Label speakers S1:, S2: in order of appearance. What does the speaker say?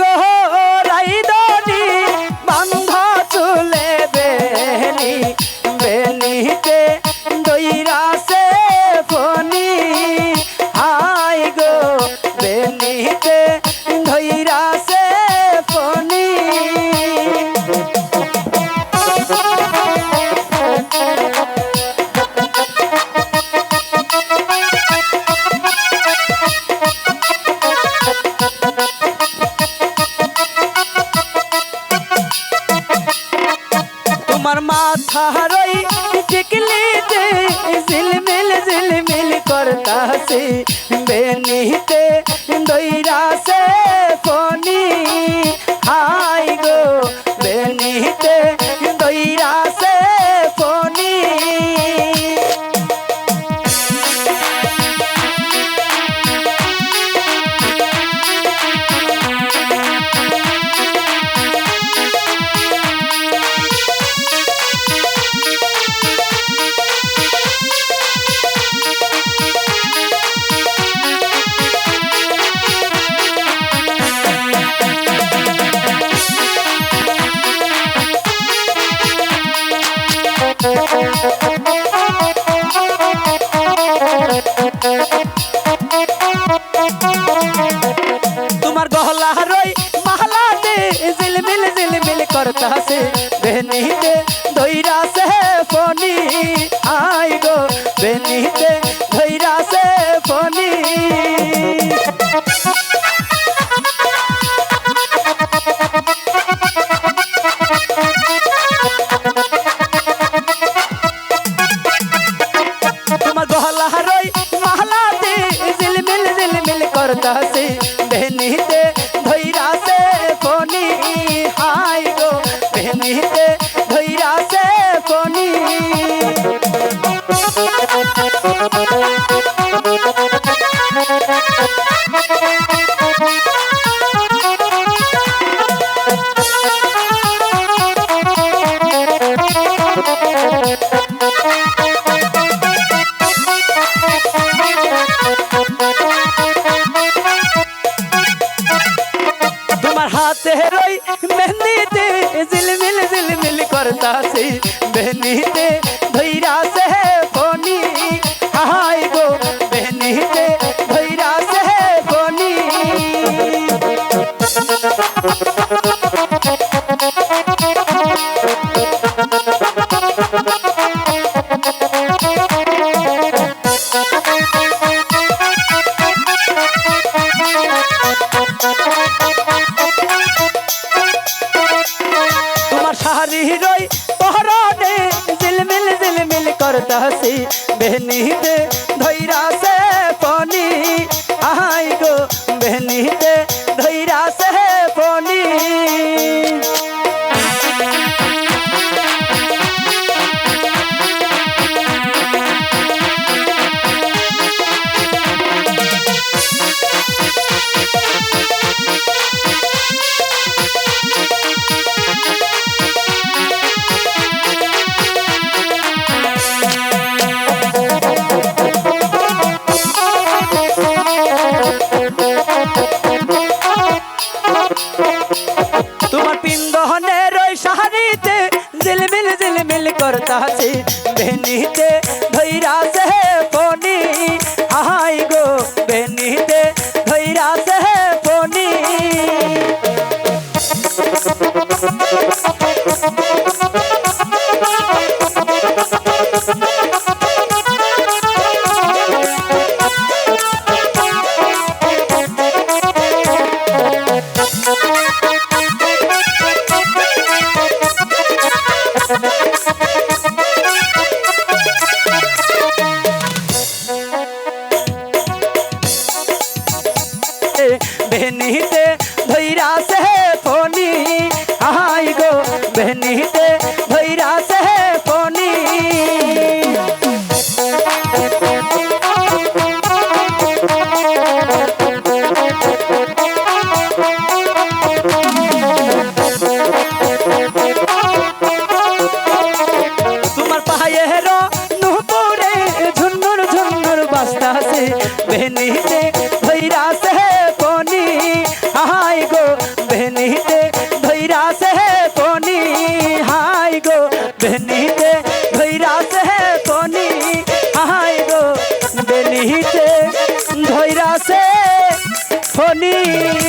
S1: গো ঝিলমিল ঝিলমিল করতাছে। বেনিতে দইরা সে ফোনি হাই গো বেনিতে তোমার গহলা রই মাহলা দে জিলমিল জিলমিল করতাছে। বেনিতে দইরা সে ফনি আই গো করতাছে বেনিতে ধইরা সে ফনি হাই গো বেনিতে ধইরা সে ফনি তোমার হাতে রই মেহেন্দিতে জিলমিল জিলমিল করতাছে। বেহনিতে ধৈরা সে ফোনি হাই গো বেহনিতে ধৈরা সে ফনি জিলমিল করতাছি বেনিতে ধইরা সে ফনি আহাই গো বেনিতে করতাছে বেনিতে ধৈরা বেনিতে ধৈরা সে ফনি। আহাই গো, বেনিতে ধৈরা সে ফনি। তোমার পায়ের নুপুরে ঝুন্নুর ঝুন্নুর বাস্তাছে ধৈরা সে ধৈরা সে ফনি